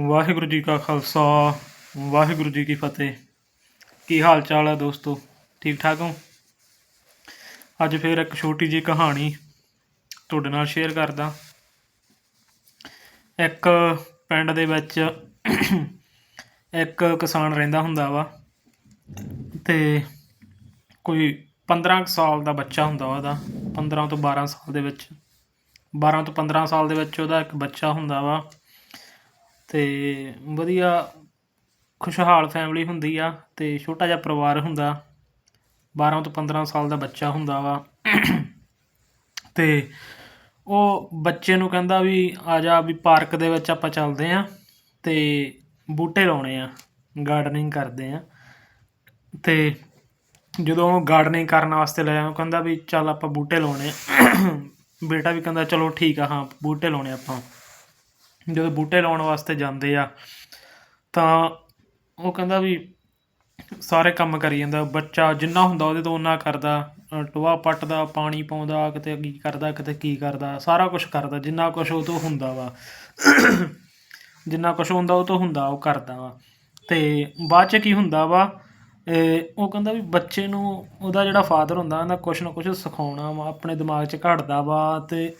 ਵਾਹਿਗੁਰੂ ਜੀ ਕਾ ਖਾਲਸਾ, ਵਾਹਿਗੁਰੂ ਜੀ ਕੀ ਫਤਿਹ। ਕੀ ਹਾਲ ਚਾਲ ਹੈ ਦੋਸਤੋ? ਠੀਕ ਠਾਕ ਹੋ? ਅੱਜ ਫੇਰ ਇੱਕ ਛੋਟੀ ਜਿਹੀ ਕਹਾਣੀ ਤੁਹਾਡੇ ਨਾਲ ਸ਼ੇਅਰ ਕਰਦਾ। ਇੱਕ ਪਿੰਡ ਦੇ ਵਿੱਚ ਇੱਕ ਕਿਸਾਨ ਰਹਿੰਦਾ ਹੁੰਦਾ ਵਾ ਤੇ ਕੋਈ 15 ਕੁ ਸਾਲ ਦਾ ਬੱਚਾ ਹੁੰਦਾ ਉਹਦਾ 15 ਤੋਂ 12 ਸਾਲ ਦੇ ਵਿੱਚ। 12 ਤੋਂ 15 ਸਾਲ ਦੇ ਵਿੱਚ ਉਹਦਾ ਇੱਕ ਬੱਚਾ ਹੁੰਦਾ ਵਾ। ਅਤੇ ਵਧੀਆ ਖੁਸ਼ਹਾਲ ਫੈਮਿਲੀ ਹੁੰਦੀ ਆ ਅਤੇ ਛੋਟਾ ਜਿਹਾ ਪਰਿਵਾਰ ਹੁੰਦਾ। 12 ਤੋਂ 15 ਸਾਲ ਦਾ ਬੱਚਾ ਹੁੰਦਾ ਵਾ। ਅਤੇ ਉਹ ਬੱਚੇ ਨੂੰ ਕਹਿੰਦਾ ਵੀ ਆ ਜਾ ਵੀ ਪਾਰਕ ਦੇ ਵਿੱਚ ਆਪਾਂ ਚੱਲਦੇ ਹਾਂ ਅਤੇ ਬੂਟੇ ਲਾਉਣੇ ਆ ਗਾਰਡਨਿੰਗ ਕਰਦੇ ਆ। ਅਤੇ ਜਦੋਂ ਉਹ ਗਾਰਡਨਿੰਗ ਕਰਨ ਵਾਸਤੇ ਲੈ ਆਇਆ ਉਹ ਕਹਿੰਦਾ ਵੀ ਚੱਲ ਆਪਾਂ ਬੂਟੇ ਲਾਉਣੇ ਬੇਟਾ ਵੀ ਕਹਿੰਦਾ ਚਲੋ ਠੀਕ ਆ, ਹਾਂ ਬੂਟੇ ਲਾਉਣੇ ਆਪਾਂ। ਜਦੋਂ ਬੂਟੇ ਲਾਉਣ ਵਾਸਤੇ ਜਾਂਦੇ ਆ ਤਾਂ ਉਹ ਕਹਿੰਦਾ ਵੀ ਸਾਰੇ ਕੰਮ ਕਰੀ ਜਾਂਦਾ। ਬੱਚਾ ਜਿੰਨਾ ਹੁੰਦਾ ਉਹਦੇ ਤੋਂ ਉਨਾ ਕਰਦਾ ਅ, ਟੋਆ ਪੱਟਦਾ ਪਾਣੀ ਪਾਉਂਦਾ ਕਿਤੇ ਕੀ ਕਰਦਾ ਕਿਤੇ ਕੀ ਕਰਦਾ ਸਾਰਾ ਕੁਝ ਕਰਦਾ ਜਿੰਨਾ ਕੁਝ ਉਹ ਤੋਂ ਹੁੰਦਾ ਵਾ। ਜਿੰਨਾ ਕੁਝ ਹੁੰਦਾ ਉਹ ਤੋਂ ਹੁੰਦਾ ਉਹ ਕਰਦਾ ਵਾ। ਤੇ ਬਾਅਦ ਚ ਕੀ ਹੁੰਦਾ ਵਾ ਉਹ ਕਹਿੰਦਾ ਵੀ ਬੱਚੇ ਨੂੰ ਉਹਦਾ ਜਿਹੜਾ ਫਾਦਰ ਹੁੰਦਾ ਉਹਦਾ ਕੁਛ ਨਾ ਕੁਛ ਸਿਖਾਉਣਾ ਵਾ ਆਪਣੇ ਦਿਮਾਗ 'ਚ ਘੜਦਾ ਵਾ ਤੇ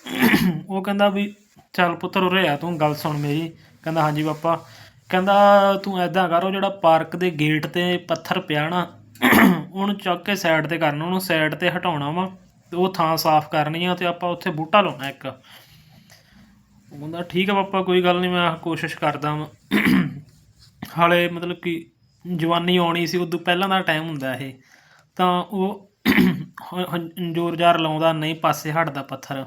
ਉਹ ਕਹਿੰਦਾ ਵੀ ਚੱਲ ਪੁੱਤਰ ਉਰੇ ਆ, ਤੂੰ ਗੱਲ ਸੁਣ ਮੇਰੀ। ਕਹਿੰਦਾ, ਹਾਂਜੀ ਪਾਪਾ। ਕਹਿੰਦਾ, ਤੂੰ ਐਦਾਂ ਕਰ, ਉਹ ਜਿਹੜਾ ਪਾਰਕ ਦੇ ਗੇਟ ਤੇ ਪੱਥਰ ਪਿਆ ਨਾ, ਉਹਨੂੰ ਚੱਕ ਕੇ ਸਾਈਡ ਤੇ ਕਰਨਾ, ਉਹਨੂੰ ਸਾਈਡ ਤੇ ਹਟਾਉਣਾ ਵਾ, ਤੇ ਉਹ ਥਾਂ ਸਾਫ਼ ਕਰਨੀ ਆ, ਤੇ ਆਪਾਂ ਉੱਥੇ ਬੂਟਾ ਲਾਉਣਾ ਇੱਕ। ਉਹ ਕਹਿੰਦਾ, ਠੀਕ ਆ ਪਾਪਾ, ਕੋਈ ਗੱਲ ਨਹੀਂ, ਮੈਂ ਕੋਸ਼ਿਸ਼ ਕਰਦਾ ਵਾਂ। ਹਾਲੇ ਮਤਲਬ ਕਿ ਜਵਾਨੀ ਆਉਣੀ ਸੀ, ਉਦੋਂ ਪਹਿਲਾਂ ਦਾ ਟਾਈਮ ਹੁੰਦਾ ਇਹ। ਤਾਂ ਉਹ ਜ਼ੋਰ ਜ਼ਾਰ ਲਾਉਂਦਾ, ਨਹੀਂ ਪਾਸੇ ਹਟਦਾ ਪੱਥਰ।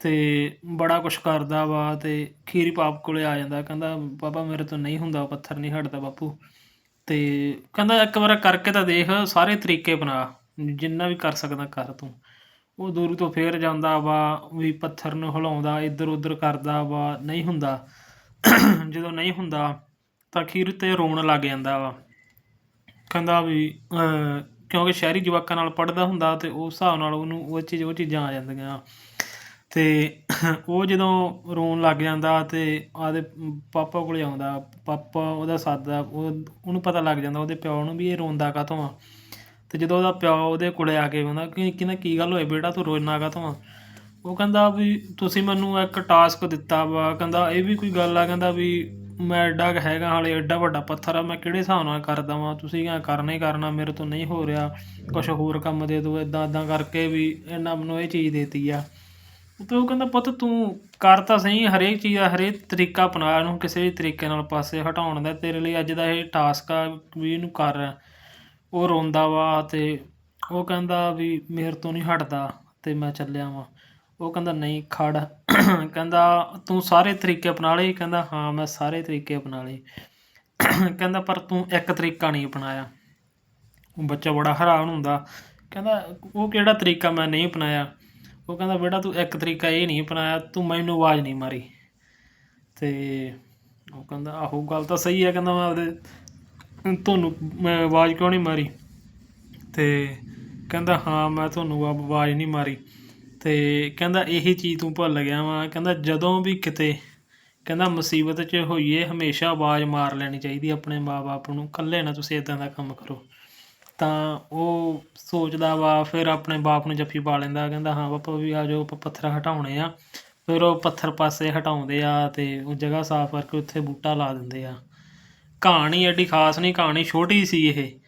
ਅਤੇ ਬੜਾ ਕੁਛ ਕਰਦਾ ਵਾ ਅਤੇ ਖੀਰੀ ਪਾਪ ਕੋਲ ਆ ਜਾਂਦਾ। ਕਹਿੰਦਾ, ਬਾਬਾ, ਮੇਰੇ ਤੋਂ ਨਹੀਂ ਹੁੰਦਾ, ਪੱਥਰ ਨਹੀਂ ਹਟਦਾ ਬਾਪੂ। ਅਤੇ ਕਹਿੰਦਾ, ਇੱਕ ਵਾਰ ਕਰਕੇ ਤਾਂ ਦੇਖ, ਸਾਰੇ ਤਰੀਕੇ ਅਪਣਾ ਜਿੰਨਾ ਵੀ ਕਰ ਸਕਦਾ ਕਰ ਤੂੰ। ਉਹ ਦੂਰ ਤੋਂ ਫੇਰ ਜਾਂਦਾ ਵਾ, ਵੀ ਪੱਥਰ ਨੂੰ ਹਿਲਾਉਂਦਾ ਇੱਧਰ ਉੱਧਰ ਕਰਦਾ ਵਾ, ਨਹੀਂ ਹੁੰਦਾ। ਜਦੋਂ ਨਹੀਂ ਹੁੰਦਾ, ਤਾਂ ਅਖੀਰ ਤੇ ਰੋਣ ਲੱਗ ਜਾਂਦਾ ਵਾ। ਕਹਿੰਦਾ ਵੀ ਕਿਉਂਕਿ ਸ਼ਹਿਰੀ ਜਵਾਕਾਂ ਨਾਲ ਪੜ੍ਹਦਾ ਹੁੰਦਾ ਤੇ ਉਸ ਹਿਸਾਬ ਨਾਲ ਉਹਨੂੰ ਉਹ ਚੀਜ਼, ਉਹ ਚੀਜ਼ਾਂ ਆ ਜਾਂਦੀਆਂ। ਅਤੇ ਉਹ ਜਦੋਂ ਰੋਣ ਲੱਗ ਜਾਂਦਾ ਅਤੇ ਆਦੇ ਪਾਪਾ ਕੋਲ ਆਉਂਦਾ, ਪਾਪਾ ਉਹਦਾ ਸਾਦਾ, ਉਹ ਉਹਨੂੰ ਪਤਾ ਲੱਗ ਜਾਂਦਾ ਉਹਦੇ ਪਿਓ ਨੂੰ ਵੀ ਇਹ ਰੋਂਦਾ ਕਾਹਤੋਂ ਆ। ਅਤੇ ਜਦੋਂ ਉਹਦਾ ਪਿਓ ਉਹਦੇ ਕੋਲ ਆ ਕੇ ਕਹਿੰਦਾ ਕਿ ਕਹਿੰਦਾ ਕੀ ਗੱਲ ਹੋਈ ਬੇਟਾ ਤੂੰ ਰੋਣਾ ਕਾਹਤੋਂ ਆ? ਉਹ ਕਹਿੰਦਾ ਵੀ ਤੁਸੀਂ ਮੈਨੂੰ ਇੱਕ ਟਾਸਕ ਦਿੱਤਾ ਵਾ, ਕਹਿੰਦਾ ਇਹ ਵੀ ਕੋਈ ਗੱਲ ਆ, ਕਹਿੰਦਾ ਵੀ ਮੈਂ ਐਡਾ ਕੁ ਹੈਗਾ ਹਾਲੇ, ਐਡਾ ਵੱਡਾ ਪੱਥਰ ਆ, ਮੈਂ ਕਿਹੜੇ ਹਿਸਾਬ ਨਾਲ ਕਰਦਾ ਵਾਂ ਤੁਸੀਂ ਕਹਿੰਦਾ ਕਰਨਾ ਹੀ ਕਰਨਾ, ਮੇਰੇ ਤੋਂ ਨਹੀਂ ਹੋ ਰਿਹਾ ਕੁਝ ਹੋਰ ਕੰਮ ਦੇ ਦਿਓ ਇਦਾਂ ਇਦਾਂ ਕਰਕੇ ਵੀ ਇਹਨਾਂ ਮੈਨੂੰ ਇਹ ਚੀਜ਼ ਦੇਤੀ ਆ। ਤੇ ਉਹ ਕਹਿੰਦਾ, ਪੁੱਤ, ਤੂੰ ਕਰ ਤਾਂ ਸਹੀ, ਹਰੇਕ ਚੀਜ਼ ਦਾ ਹਰੇਕ ਤਰੀਕਾ ਅਪਣਾ, ਇਹਨੂੰ ਕਿਸੇ ਵੀ ਤਰੀਕੇ ਨਾਲ ਪਾਸੇ ਹਟਾਉਣ ਦਾ, ਤੇਰੇ ਲਈ ਅੱਜ ਦਾ ਇਹ ਟਾਸਕ ਆ ਵੀ ਇਹਨੂੰ ਕਰ। ਉਹ ਰੋਂਦਾ ਵਾ ਤੇ ਉਹ ਕਹਿੰਦਾ ਵੀ ਮੇਰੇ ਤੋਂ ਨਹੀਂ ਹਟਦਾ ਤੇ ਮੈਂ ਚੱਲਿਆ ਵਾਂ। ਉਹ ਕਹਿੰਦਾ, ਨਹੀਂ, ਖੜ। ਕਹਿੰਦਾ, ਤੂੰ ਸਾਰੇ ਤਰੀਕੇ ਅਪਣਾ ਲਏ? ਕਹਿੰਦਾ, ਹਾਂ, ਮੈਂ ਸਾਰੇ ਤਰੀਕੇ ਅਪਣਾ ਲਏ। ਕਹਿੰਦਾ, ਪਰ ਤੂੰ ਇੱਕ ਤਰੀਕਾ ਨਹੀਂ ਅਪਣਾਇਆ। ਉਹ ਬੱਚਾ ਬੜਾ ਹੈਰਾਨ ਹੁੰਦਾ। ਕਹਿੰਦਾ, ਉਹ ਕਿਹੜਾ ਤਰੀਕਾ ਮੈਂ ਨਹੀਂ ਅਪਣਾਇਆ? ਉਹ ਕਹਿੰਦਾ, ਬੇਟਾ ਤੂੰ ਇੱਕ ਤਰੀਕਾ ਇਹ ਨਹੀਂ ਅਪਣਾਇਆ, ਤੂੰ ਮੈਨੂੰ ਆਵਾਜ਼ ਨਹੀਂ ਮਾਰੀ। ਤੇ ਉਹ ਕਹਿੰਦਾ, ਆਹੋ, ਗੱਲ ਤਾਂ ਸਹੀ ਹੈ। ਕਹਿੰਦਾ, ਮੈਂ ਆਪਦੇ, ਤੁਹਾਨੂੰ ਮੈਂ ਆਵਾਜ਼ ਕਿਉਂ ਨਹੀਂ ਮਾਰੀ? ਤੇ ਕਹਿੰਦਾ, ਹਾਂ, ਮੈਂ ਤੁਹਾਨੂੰ ਆਵਾਜ਼ ਨਹੀਂ ਮਾਰੀ। ਤੇ ਕਹਿੰਦਾ, ਇਹੀ ਚੀਜ਼ ਤੂੰ ਭੁੱਲ ਗਿਆ ਵਾ। ਕਹਿੰਦਾ, ਜਦੋਂ ਵੀ ਕਿਤੇ, ਕਹਿੰਦਾ, ਮੁਸੀਬਤ 'ਚ ਹੋਈਏ, ਹਮੇਸ਼ਾ ਆਵਾਜ਼ ਮਾਰ ਲੈਣੀ ਚਾਹੀਦੀ ਆਪਣੇ ਮਾਪੇ ਨੂੰ। ਇਕੱਲੇ ਨਾ ਤੁਸੀਂ ਇਦਾਂ ਦਾ ਕੰਮ ਕਰੋ। ਤਾਂ ਉਹ ਸੋਚਦਾ ਵਾ, ਫਿਰ ਆਪਣੇ ਬਾਪ ਨੂੰ ਜੱਫੀ ਪਾ ਲੈਂਦਾ, ਕਹਿੰਦਾ, ਹਾਂ ਪਾਪਾ ਵੀ ਆ ਜਾਓ, ਆਪਾਂ ਪੱਥਰ ਹਟਾਉਣੇ ਆ। ਫਿਰ ਉਹ ਪੱਥਰ ਪਾਸੇ ਹਟਾਉਂਦੇ ਆ ਅਤੇ ਉਹ ਜਗ੍ਹਾ ਸਾਫ਼ ਕਰਕੇ ਉੱਥੇ ਬੂਟਾ ਲਾ ਦਿੰਦੇ ਆ। ਕਹਾਣੀ ਐਡੀ ਖਾਸ ਨਹੀਂ, ਕਹਾਣੀ ਛੋਟੀ ਸੀ ਇਹ।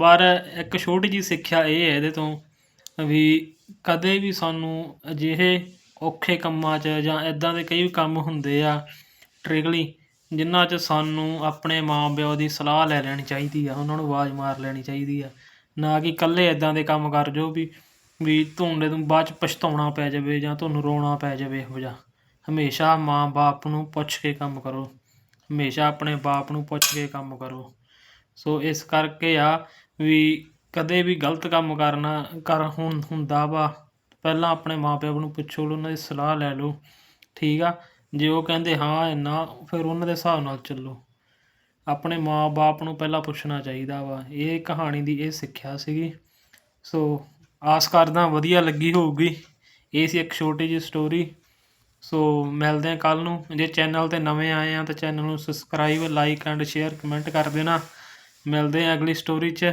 ਪਰ ਇੱਕ ਛੋਟੀ ਜੀ ਸਿੱਖਿਆ ਇਹ ਹੈ ਇਹਦੇ ਤੋਂ ਵੀ ਕਦੇ ਵੀ ਸਾਨੂੰ ਅਜਿਹੇ ਔਖੇ ਕੰਮਾਂ 'ਚ ਜਾਂ ਇਦਾਂ ਦੇ ਕਈ ਕੰਮ ਹੁੰਦੇ ਆ ਟ੍ਰਿਗਲੀ ਜਿਨ੍ਹਾਂ 'ਚ ਸਾਨੂੰ ਆਪਣੇ ਮਾਂ-ਪਿਓ ਦੀ ਸਲਾਹ ਲੈ ਲੈਣੀ ਚਾਹੀਦੀ ਆ, ਉਹਨਾਂ ਨੂੰ ਆਵਾਜ਼ ਮਾਰ ਲੈਣੀ ਚਾਹੀਦੀ ਆ। ਨਾ ਕਿ ਇਕੱਲੇ ਇੱਦਾਂ ਦੇ ਕੰਮ ਕਰ ਜੋ ਵੀ ਵੀ ਤੁਹਾਡੇ ਨੂੰ ਬਾਅਦ 'ਚ ਪਛਤਾਉਣਾ ਪੈ ਜਾਵੇ ਜਾਂ ਤੁਹਾਨੂੰ ਰੋਣਾ ਪੈ ਜਾਵੇ ਇਹੋ ਜਿਹਾ। ਹਮੇਸ਼ਾ ਮਾਂ-ਬਾਪ ਨੂੰ ਪੁੱਛ ਕੇ ਕੰਮ ਕਰੋ। ਹਮੇਸ਼ਾ ਆਪਣੇ ਬਾਪ ਨੂੰ ਪੁੱਛ ਕੇ ਕੰਮ ਕਰੋ। ਸੋ ਇਸ ਕਰਕੇ ਆ ਵੀ ਕਦੇ ਵੀ ਗਲਤ ਕੰਮ ਕਰਨਾ, ਕਰ ਹੁੰ- ਹੁੰਦਾ ਵਾ। ਪਹਿਲਾਂ ਆਪਣੇ ਮਾਪਿਆਂ ਨੂੰ ਪੁੱਛੋ, ਉਹਨਾਂ ਦੀ ਸਲਾਹ ਲੈ ਲਓ। ਠੀਕ ਆ? ਜੇ ਉਹ ਕਹਿੰਦੇ ਹਾਂ ਇੰਨਾ, ਫਿਰ ਉਹਨਾਂ ਦੇ ਹਿਸਾਬ ਨਾਲ ਚੱਲੋ। ਆਪਣੇ ਮਾਂ-ਬਾਪ ਨੂੰ ਪਹਿਲਾਂ ਪੁੱਛਣਾ ਚਾਹੀਦਾ ਵਾ। ਇਹ ਕਹਾਣੀ ਦੀ ਇਹ ਸਿੱਖਿਆ ਸੀਗੀ। ਸੋ ਆਸ ਕਰਦਾ ਵਧੀਆ ਲੱਗੀ ਹੋਊਗੀ। ਇਹ ਸੀ ਇੱਕ ਛੋਟੀ ਜਿਹੀ ਸਟੋਰੀ ਸੋ ਮਿਲਦੇ ਆ ਕੱਲ ਨੂੰ। ਜੇ ਚੈਨਲ ਤੇ ਨਵੇਂ ਆਏ ਆ ਤਾਂ ਚੈਨਲ ਨੂੰ subscribe like and share comment ਕਰ ਦੇਣਾ। ਮਿਲਦੇ ਆ ਅਗਲੀ ਸਟੋਰੀ 'ਚ।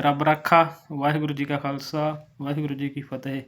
ਰੱਬ ਰੱਖਾ। ਵਾਹਿਗੁਰੂ ਜੀ ਕਾ ਖਾਲਸਾ। ਵਾਹਿਗੁਰੂ ਜੀ ਕੀ ਫਤਿਹ।